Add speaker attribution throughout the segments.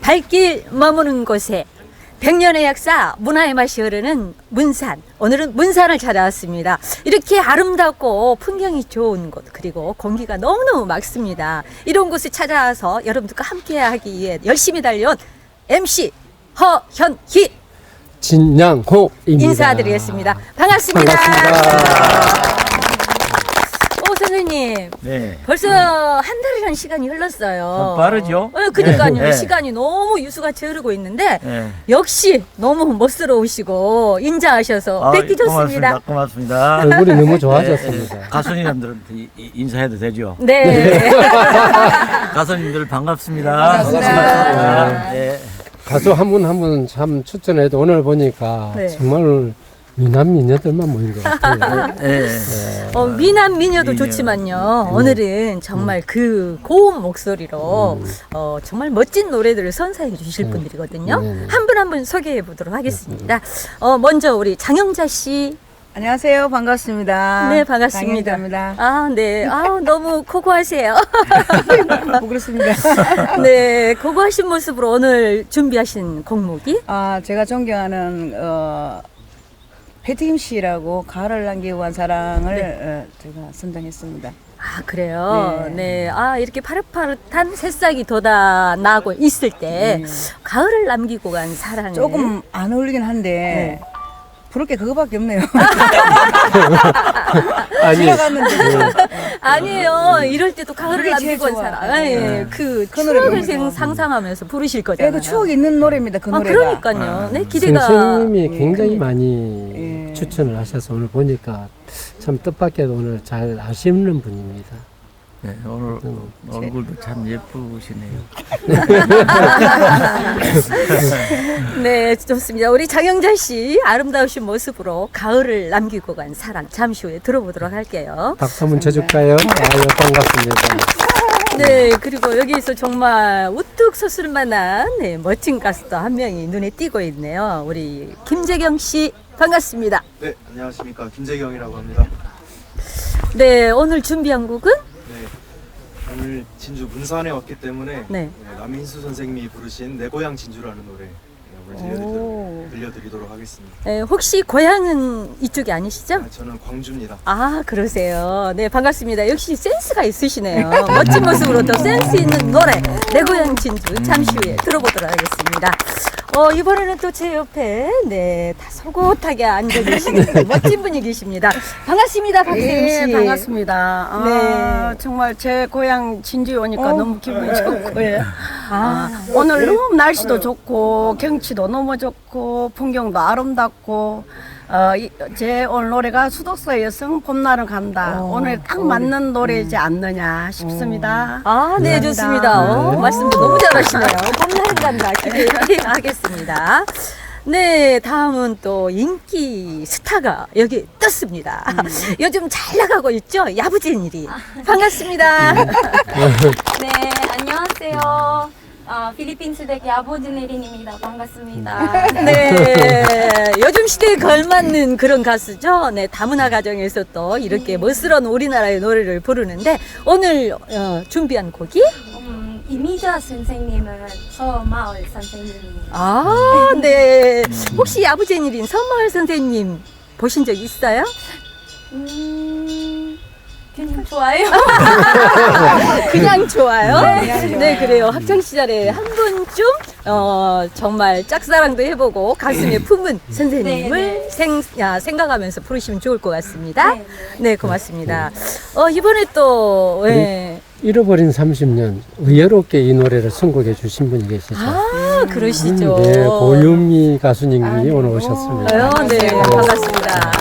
Speaker 1: 발길 머무는 곳에 백년의 역사 문화의 맛이 흐르는 문산. 오늘은 문산을 찾아왔습니다. 이렇게 아름답고 풍경이 좋은 곳 그리고 공기가 너무너무 맑습니다. 이런 곳에 찾아와서 여러분들과 함께 하기 위해 열심히 달려온 MC 허현희
Speaker 2: 진양호입니다.
Speaker 1: 인사드리겠습니다 반갑습니다,
Speaker 2: 반갑습니다.
Speaker 1: 오 선생님
Speaker 3: 네.
Speaker 1: 벌써 한 달이라는 시간이 흘렀어요
Speaker 3: 참 빠르죠?
Speaker 1: 어, 그러니까요
Speaker 3: 네.
Speaker 1: 시간이 너무 유수같이 흐르고 있는데
Speaker 3: 네.
Speaker 1: 역시 너무 멋스러우시고 인자하셔서
Speaker 3: 아,
Speaker 1: 뵙기 좋습니다.
Speaker 3: 고맙습니다.
Speaker 2: 얼굴이 너무
Speaker 3: 네,
Speaker 2: 좋아졌습니다.
Speaker 3: 네. 가수님들한테 이- 이- 인사해도 되죠?
Speaker 1: 네.
Speaker 3: 가수님들 반갑습니다.
Speaker 1: 반갑습니다.
Speaker 3: 네.
Speaker 2: 가수 한 분 한 분 참 추천해도 오늘 보니까
Speaker 1: 네.
Speaker 2: 정말 미남 미녀들만 모인 것 같아요.
Speaker 3: 네.
Speaker 1: 어, 미남 미녀도
Speaker 3: 미녀.
Speaker 1: 좋지만요. 오늘은 정말 그 고운 목소리로 어, 정말 멋진 노래들을 선사해 주실
Speaker 2: 음.
Speaker 1: 분들이거든요.
Speaker 2: 네, 네.
Speaker 1: 한분 한 분 소개해 보도록 하겠습니다. 어, 먼저 우리 장영자 씨.
Speaker 4: 안녕하세요. 반갑습니다.
Speaker 1: 네, 반갑습니다.
Speaker 4: 장현자입니다.
Speaker 1: 아, 네. 아, 너무 고고하세요.
Speaker 4: 부끄럽습니다.
Speaker 1: 네, 고고하신 모습으로 오늘 준비하신 곡목이
Speaker 4: 아, 제가 존경하는 어 배트김 씨라고 가을을 남기고 한 사랑을 어, 제가 선정했습니다.
Speaker 1: 아 그래요. 네.
Speaker 4: 네.
Speaker 1: 아 이렇게 파릇파릇한 새싹이 돋아 나고 있을 때
Speaker 4: 네.
Speaker 1: 가을을 남기고 간 사랑을
Speaker 4: 조금 안 어울리긴 한데
Speaker 1: 네.
Speaker 4: 부를 게 그거밖에 없네요.
Speaker 2: 아니,
Speaker 4: 지나갔는데
Speaker 1: 아니에요. 이럴 때도 가을을
Speaker 4: 그게 제일
Speaker 1: 남기고 간
Speaker 4: 좋아.
Speaker 1: 사랑. 아, 예.
Speaker 4: 네.
Speaker 1: 그
Speaker 4: 그 노래
Speaker 1: 추억을 생-
Speaker 4: 좋아.
Speaker 1: 상상하면서 부르실
Speaker 4: 예,
Speaker 1: 거잖아요.
Speaker 4: 그 추억이 있는 노래입니다. 그
Speaker 1: 아
Speaker 4: 노래가.
Speaker 1: 그러니까요. 네 기대가.
Speaker 2: 선생님이
Speaker 4: 예,
Speaker 2: 굉장히
Speaker 4: 근데-
Speaker 2: 많이
Speaker 4: 예.
Speaker 2: 추천을 하셔서 오늘 보니까 참 뜻밖에도 오늘 잘 아시는 분입니다.
Speaker 3: 네, 오늘
Speaker 2: 음.
Speaker 3: 얼굴도 참 예쁘시네요.
Speaker 1: 네 좋습니다. 우리 장영자 씨 아름다우신 모습으로 가을을 남기고 간 사랑 잠시 후에 들어보도록 할게요.
Speaker 2: 박수 한번 쳐줄까요? 아유, 반갑습니다.
Speaker 1: 네, 그리고 여기서 정말 우뚝 솟을 만한 네, 멋진 가수도 한 명이 눈에 띄고 있네요. 우리 김재경 씨 반갑습니다.
Speaker 5: 네, 안녕하십니까. 김재경이라고 합니다.
Speaker 1: 네, 오늘 준비한 곡은
Speaker 5: 네. 오늘 진주 문산에 왔기 때문에
Speaker 1: 네.
Speaker 5: 네, 남인수 선생님이 부르신 내 고향 진주라는 노래 네, 오늘
Speaker 1: 오.
Speaker 5: 들려드리도록, 들려드리도록 하겠습니다.
Speaker 1: 네, 혹시 고향은 이쪽이 아니시죠?
Speaker 5: 아, 저는 광주입니다.
Speaker 1: 아, 그러세요. 네, 반갑습니다. 역시 센스가 있으시네요. 멋진 모습으로 또 센스 있는 노래, 내 고향 진주, 잠시 후에 들어보도록 하겠습니다. 어, 이번에는 또 제 옆에, 네, 다 솔곳하게 앉아 계시는 멋진 분이 계십니다. 반갑습니다, 박세임 씨.
Speaker 6: 예, 반갑습니다. 아,
Speaker 1: 네.
Speaker 6: 정말 제 고향 진주에 오니까 너무 기분이 좋고요.
Speaker 1: 아,
Speaker 6: 아, 오늘 너무 날씨도 좋고 경치도 너무 좋고 풍경도 아름답고 어, 이, 제 오늘 노래가 수도서 여성 봄날은 간다. 오 늘 딱 맞는 노래이지 않느냐 싶습니다.
Speaker 1: 아, 네,
Speaker 6: 감사합니다.
Speaker 1: 좋습니다. 어, 말씀도 너무 잘하시네요. 봄날 간다. 기대하겠습니다. 네, 다음은 또 인기 스타가 여기 떴습니다. 요즘 잘 나가고 있죠? 야부진일이. 반갑습니다.
Speaker 7: 네, 안녕하세요. 아, 필리핀 수댁 야보진 혜린입니다. 반갑습니다.
Speaker 1: 네, 요즘 시대에 걸맞는 그런 가수죠. 네, 다문화 가정에서 또 이렇게 멋스러운 우리나라의 노래를 부르는데 오늘 어, 준비한 곡이
Speaker 7: 음, 이미자 선생님은 서마을 선생님입니다.
Speaker 1: 아, 네. 혹시 야부제일인 선마을 선생님 보신 적 있어요?
Speaker 7: 음, 그냥 좋아요.
Speaker 1: 그냥 좋아요.
Speaker 4: 그냥 좋아요.
Speaker 1: 네, 그래요. 학창 시절에 한 번쯤 어, 정말 짝사랑도 해보고 가슴에 품은 선생님을
Speaker 7: 네, 네.
Speaker 1: 생, 야, 생각하면서 부르시면 좋을 것 같습니다.
Speaker 7: 네,
Speaker 1: 네, 고맙습니다. 어, 이번에 또 예.
Speaker 2: 잃어버린 30년 의외롭게 이 노래를 선곡해 주신 분이 계시죠.
Speaker 1: 아, 그러시죠.
Speaker 2: 네, 고유미 가수님이
Speaker 4: 아, 네.
Speaker 2: 오늘
Speaker 4: 오.
Speaker 2: 오셨습니다.
Speaker 1: 아유, 네, 반갑습니다.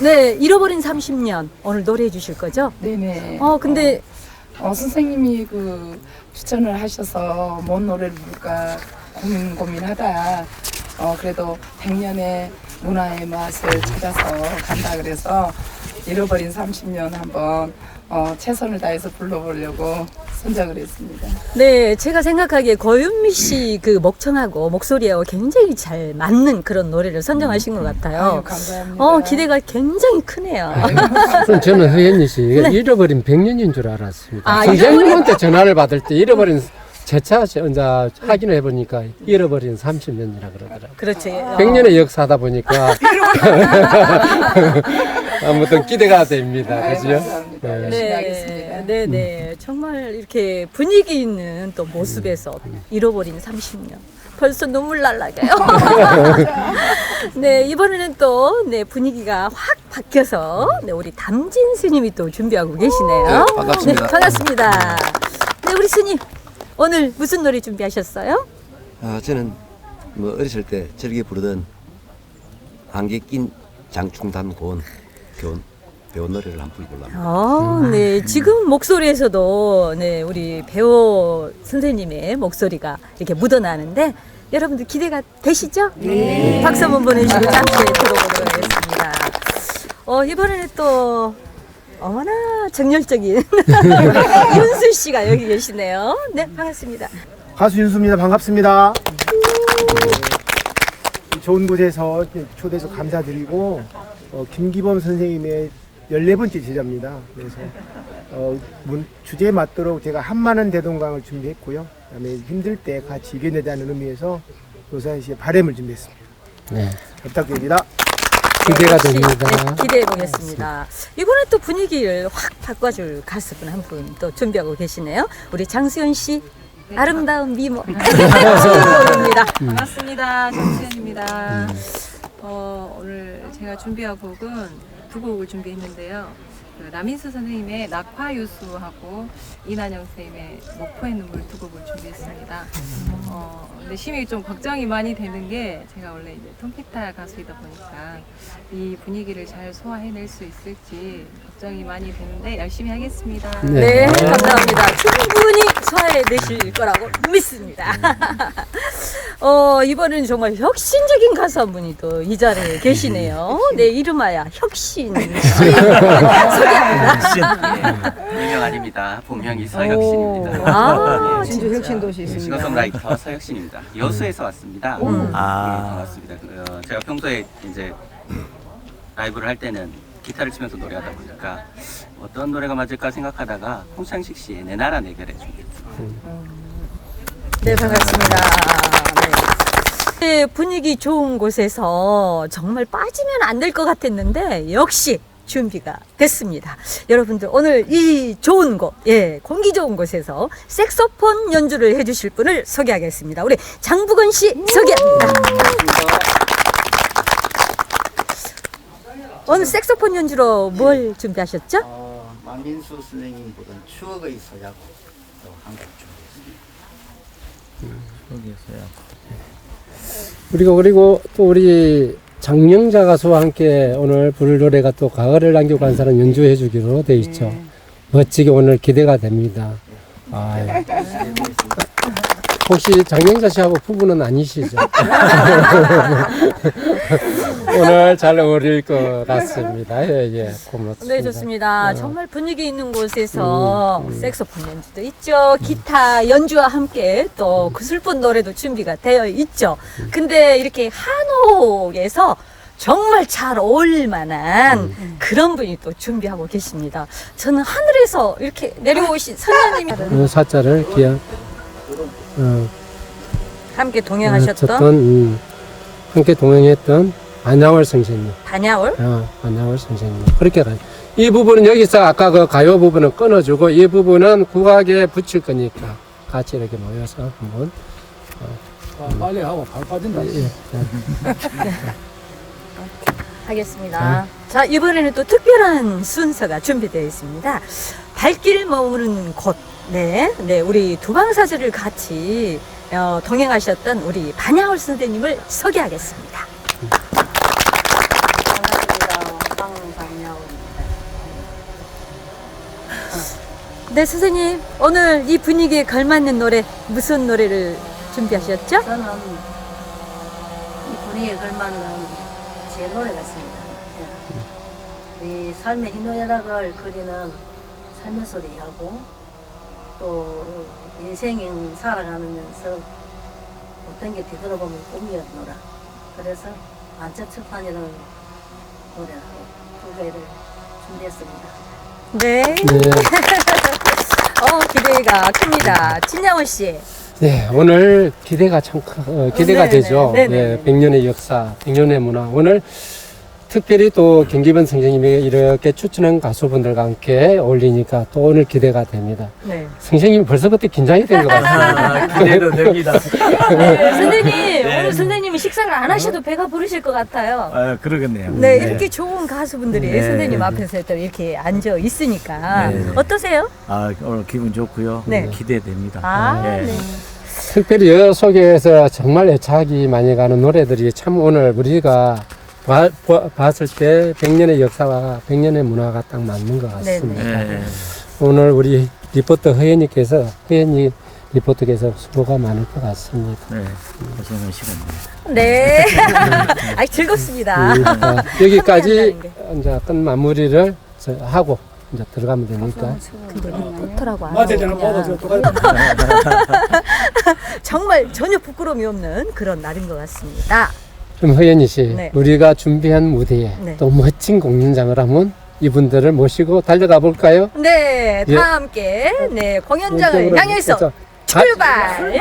Speaker 1: 네, 잃어버린 30년 오늘 노래해 주실 거죠?
Speaker 8: 네네.
Speaker 1: 어, 근데
Speaker 8: 어, 선생님이 그 추천을 하셔서 뭔 노래를 부를까 고민 고민하다 어 그래도 백년의 문화의 맛을 찾아서 간다 그래서 잃어버린 30년 한번 어, 최선을 다해서 불러보려고 선정을 했습니다.
Speaker 1: 네, 제가 생각하기에 거윤미 씨그 목청하고 목소리하고 굉장히 잘 맞는 그런 노래를 선정하신 것
Speaker 8: 아유,
Speaker 1: 같아요.
Speaker 8: 감사합니다.
Speaker 1: 어, 기대가 굉장히 크네요.
Speaker 2: 그럼 저는 허연희 씨 잃어버린 백년인 줄 알았습니다.
Speaker 1: 아,
Speaker 2: 선생님한테 전화를 받을 때 잃어버린 제차 이제 확인해 보니까 잃어버린 30년이라 그러더라고요.
Speaker 1: 그렇지. 어.
Speaker 2: 100년의 역사다 보니까 아무튼 기대가 됩니다.
Speaker 8: 아유,
Speaker 2: 그죠?
Speaker 8: 감사합니다.
Speaker 2: 네.
Speaker 8: 열심히 하겠습니다.
Speaker 1: 네, 네, 네. 정말 이렇게 분위기 있는 또 모습에서 잃어버린 30년. 벌써 눈물 날라가요. 네, 이번에는 또, 네, 분위기가 확 바뀌어서, 네, 우리 담진 스님이 또 준비하고 계시네요.
Speaker 9: 네, 반갑습니다.
Speaker 1: 네, 반갑습니다. 네, 우리 스님, 오늘 무슨 노래 준비하셨어요?
Speaker 9: 아, 저는 뭐 어렸을 때 즐겨 부르던 안개 낀 장충단 고원 교원 배운 노래를 한번 불러볼랍니다.
Speaker 1: 어, 네. 지금 목소리에서도 네, 우리 배우 선생님의 목소리가 이렇게 묻어나는데 여러분들 기대가 되시죠? 네. 박수 한번 보내주시고 잠시 후에 들어보도록 하겠습니다. 어, 이번에는 또 어머나 정열적인 윤수 씨가 여기 계시네요. 네, 반갑습니다.
Speaker 10: 가수 윤수입니다. 반갑습니다. 좋은 곳에서 초대해서 감사드리고 어, 김기범 선생님의 14번째 제자입니다. 그래서 어, 문- 주제에 맞도록 제가 한만원 대동강을 준비했고요. 그다음에 힘들 때 같이 이겨내자는 의미에서 노사연 씨의 바램을 준비했습니다.
Speaker 2: 네.
Speaker 10: 부탁드립니다.
Speaker 2: 기대가 됩니다.
Speaker 1: 네, 기대해 보겠습니다. 이번에 또 분위기를 확 바꿔줄 가수분 한 분 또 준비하고 계시네요. 우리 장수연 씨. 아름다운 미모 축하드립니다.
Speaker 11: 반갑습니다. 정수현입니다. 어, 오늘 제가 준비한 곡은 두 곡을 준비했는데요. 그 남인수 선생님의 낙화유수하고 이난영 선생님의 목포의 눈물 두 곡을 준비했습니다. 어, 근데 심히 좀 걱정이 많이 되는 게 제가 원래 이제 통기타 가수이다 보니까 이 분위기를 잘 소화해낼 수 있을지 걱정이 많이 되는데 열심히 하겠습니다.
Speaker 1: 네, 감사합니다. 충분히 소화해내실 거라고 믿습니다. 어, 이번에는 정말 혁신적인 가수 한 분이 또 이 자리에 계시네요. 네, 이름하여 혁신. 소개합니다.
Speaker 12: 유명 아닙니다. 본명이 서혁신입니다.
Speaker 1: 아,
Speaker 4: 진주
Speaker 1: 진짜.
Speaker 4: 혁신 도시 있습니다.
Speaker 12: 싱어송라이터 서혁신입니다. 여수에서 왔습니다.
Speaker 1: 음.
Speaker 12: 네,
Speaker 3: 아.
Speaker 12: 반갑습니다. 그, 어, 제가 평소에 이제 라이브를 할 때는 기타를 치면서 노래하다 보니까 어떤 노래가 맞을까 생각하다가 홍창식 씨의 내 나라 내 별에 준비했습니다.
Speaker 1: 네, 반갑습니다. 네. 네, 분위기 좋은 곳에서 정말 빠지면 안 될 것 같았는데 역시 준비가 됐습니다. 여러분들 오늘 이 좋은 곳, 예, 공기 좋은 곳에서 색소폰 연주를 해주실 분을 소개하겠습니다. 우리 장부건 씨 소개합니다. 오늘 색소폰 연주로 뭘 준비하셨죠?
Speaker 13: 어, 만민수 선생님이 보던 추억의 서약 한곡 준비했습니다.
Speaker 3: 여기서요.
Speaker 2: 우리가 그리고 또 우리 장명자 가수와 함께 오늘 부를 노래가 또 가을을 남기고 간 사람 연주해 주기로 돼 있죠. 멋지게 오늘 기대가 됩니다. 아, 혹시 장명자 씨하고 부부는 아니시죠? 오늘 잘 어울릴 것 같습니다. 예, 예, 고맙습니다.
Speaker 1: 네, 좋습니다.
Speaker 2: 어.
Speaker 1: 정말 분위기 있는 곳에서 색소폰 연주도 있죠. 기타 연주와 함께 또 그 슬픈 노래도 준비가 되어 있죠. 근데 이렇게 한옥에서 정말 잘 어울릴 만한 그런 분이 또 준비하고 계십니다. 저는 하늘에서 이렇게 내려오신 선녀님이
Speaker 2: 어, 사자를 기억, 어,
Speaker 1: 함께
Speaker 2: 어,
Speaker 1: 동행하셨던
Speaker 2: 음, 함께 동행했던 안양월 선생님.
Speaker 1: 반야월
Speaker 2: 어, 안양월 선생님. 그렇게 가. 이 부분은 여기서 아까 그 가요 부분은 끊어주고 이 부분은 국악에 붙일 거니까 같이 이렇게 모여서 한번
Speaker 8: 빨리 하고 발 빠진다.
Speaker 2: 예, 예.
Speaker 1: 하겠습니다. 자, 이번에는 또 특별한 순서가 준비되어 있습니다. 발길 머무는 곳. 네, 네, 우리 두방사주를 같이 어, 동행하셨던 우리 반야월 선생님을 소개하겠습니다. 네, 선생님. 오늘 이 분위기에 걸맞는 노래, 무슨 노래를 준비하셨죠?
Speaker 6: 저는 이 분위기에 걸맞는 제 노래 같습니다.
Speaker 14: 우리 삶의 희노애락을 그리는 삶의 소리하고 또 인생 살아가면서 어떤 게 뒤돌아보면 꿈이었노라. 그래서 안짝척판이라는 노래하고 두 개를 준비했습니다.
Speaker 1: 네.
Speaker 2: 네.
Speaker 1: 어, 기대가 큽니다. 진양원 씨.
Speaker 2: 네, 오늘 기대가 참 크- 어, 기대가
Speaker 1: 네 네,
Speaker 2: 되죠.
Speaker 1: 네네.
Speaker 2: 예, 100년의 역사, 100년의 문화. 오늘 특별히 또 경기번 선생님이 이렇게 추천한 가수분들과 함께 어울리니까 또 오늘 기대가 됩니다.
Speaker 1: 네.
Speaker 2: 선생님이 벌써부터 긴장이 된 것 같습니다.
Speaker 3: 아, 기대도 됩니다.
Speaker 1: 네, 선생님,
Speaker 3: 네.
Speaker 1: 오늘 선생님이 식사를 안 하셔도 배가 부르실 것 같아요.
Speaker 3: 아, 그러겠네요.
Speaker 1: 네, 이렇게 좋은 가수분들이
Speaker 3: 네.
Speaker 1: 선생님 앞에서 또 이렇게 앉아 있으니까
Speaker 3: 네.
Speaker 1: 어떠세요?
Speaker 3: 아, 오늘 기분 좋고요.
Speaker 1: 네.
Speaker 3: 기대됩니다.
Speaker 1: 아,
Speaker 3: 예.
Speaker 1: 네.
Speaker 2: 특별히 여 속에서 정말 애착이 많이 가는 노래들이 참 오늘 우리가 봐- 봐- 봤을 때 100년의 역사와 100년의 문화가 딱 맞는 것 같습니다.
Speaker 3: 네.
Speaker 2: 오늘 우리 리포터 허연이께서 허연이 리포터께서 수고가 많을 것 같습니다.
Speaker 3: 네, 고생하시겠네요.
Speaker 1: 네. 아, 즐겁습니다.
Speaker 2: 음, 어, 여기까지. 이제 끝 마무리를 저- 하고 이제 들어가면 되니까.
Speaker 1: 근데 리포터라고 안
Speaker 2: 맞아,
Speaker 1: 하고
Speaker 2: 저는
Speaker 1: 그냥
Speaker 2: 뻗어서 똑같은
Speaker 1: 정말 전혀 부끄러움이 없는 그런 날인 것 같습니다.
Speaker 2: 그럼 허연이 씨,
Speaker 1: 네.
Speaker 2: 우리가 준비한 무대에
Speaker 1: 네.
Speaker 2: 또 멋진 공연장을 하면 이분들을 모시고 달려가 볼까요?
Speaker 1: 네, 다
Speaker 2: 예.
Speaker 1: 함께 네 공연장을
Speaker 2: 이쪽으로
Speaker 1: 향해서
Speaker 2: 자,
Speaker 1: 출발.
Speaker 2: 네.